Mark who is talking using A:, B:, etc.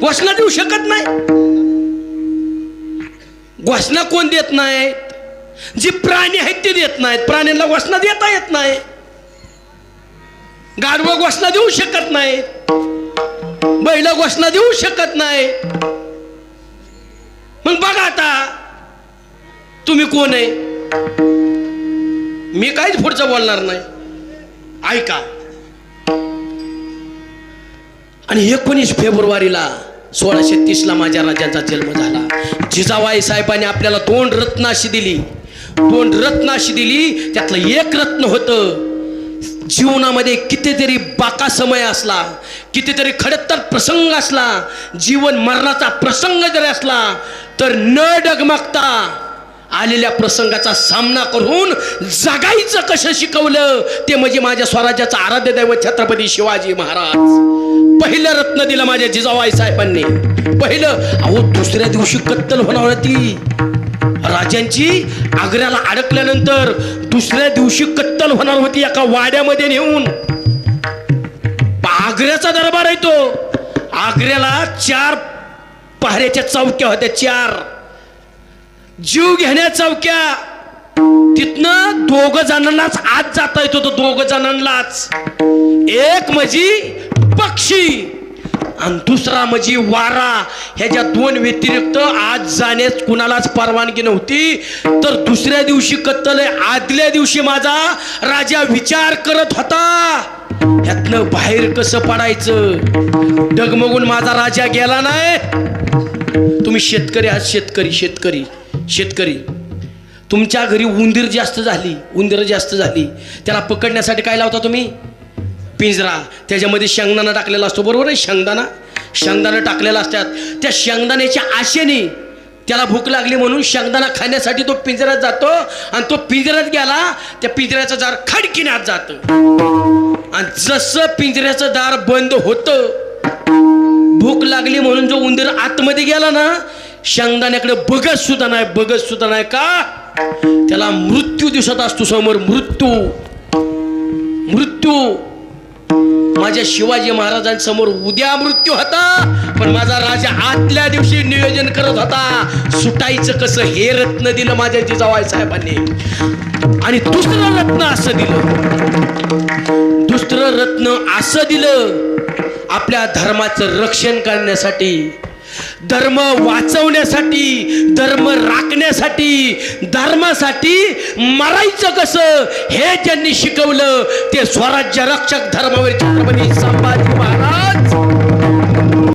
A: घोषणा देऊ शकत नाही. घोषणा कोण देत नाहीत जी प्राणी आहेत ते देत नाहीत. प्राण्यांना घोषणा देता येत नाही. गाढव घोषणा देऊ शकत नाहीत बैल घोषणा देऊ शकत नाही. मग बघा आता तुम्ही कोण आहे? मी काहीच पुढचं बोलणार नाही. ऐका. आणि एकोणीस फेब्रुवारीला सोळाशे तीसला माझ्या राजाचा जन्म झाला. जिजाबाई साहेबांनी आपल्याला दोन रत्न अशी दिली. दोन रत्न अशी दिली त्यातलं एक रत्न होतं. जीवनामध्ये कितीतरी बाका समय असला कितीतरी खडतर प्रसंग असला जीवन मरणाचा प्रसंग जरी असला तर न डगमगता आलेल्या प्रसंगाचा सामना करून जगायचं कसं शिकवलं ते म्हणजे माझ्या स्वराज्याचं आराध्य दैवत छत्रपती शिवाजी महाराज. पहिलं रत्न दिलं माझ्या जिजाबाई साहेबांनी. पहिलं अहो दुसऱ्या दिवशी कत्तल होणार होती. राजांची आग्र्याला अडकल्यानंतर दुसऱ्या दिवशी कत्तल होणार होती एका वाड्यामध्ये नेऊन. आग्र्याचा दरबार आहे तो. आग्र्याला चार पहाऱ्याच्या चौक्या होत्या चार. जीव घेण्या चौक्या. तिथनं दोघ जणांनाच आज जाता येत तो दोघ जणांनाच. एक म्हणजे पक्षी आणि दुसरा म्हणजे वारा. ह्याच्या दोन व्यतिरिक्त आज जाण्यास कुणालाच परवानगी नव्हती. तर दुसऱ्या दिवशी कत्तल आदल्या दिवशी माझा राजा विचार करत होता. ह्यातनं बाहेर कसं पडायचं? डगमगून माझा राजा गेला नाही. तुम्ही शेतकरी आज शेतकरी शेतकरी. शेतकरी. तुमच्या घरी उंदीर जास्त झाली उंदीर जास्त झाली. त्याला पकडण्यासाठी काय लावता तुम्ही? पिंजरा. त्याच्यामध्ये शेंगदाणा टाकलेला असतो बरोबर आहे? शेंगदाणा. शेंगदाणा टाकलेला असतात. त्या शेंगदाण्याच्या आशेने त्याला भूक लागली म्हणून शेंगदाणा खाण्यासाठी तो पिंजऱ्यात जातो आणि तो पिंजऱ्यात गेला त्या पिंजऱ्याचं दार खडकीने आत जातं. आणि जसं पिंजऱ्याचं दार बंद होतं भूक लागली म्हणून जो उंदीर आतमध्ये गेला ना शेंगदाण्याकडे बघत सुद्धा नाही बघत सुद्धा नाही का? त्याला मृत्यू दिसत असतो समोर मृत्यू. मृत्यू. माझ्या शिवाजी महाराजांसमोर उद्या मृत्यू होता पण माझा राजा आतल्या दिवशी नियोजन करत होता. सुटायचं कसं हे रत्न दिलं माझ्या जिजाबाई साहेबांनी. आणि दुसरं रत्न असं दिलं. दुसरं रत्न असं दिलं आपल्या धर्माचं रक्षण करण्यासाठी. धर्म वाचवण्यासाठी धर्म राखण्यासाठी धर्मासाठी मरायचं कसं? हे ज्यांनी शिकवलं ते स्वराज्य रक्षक धर्मावर छत्रपती संभाजी महाराज.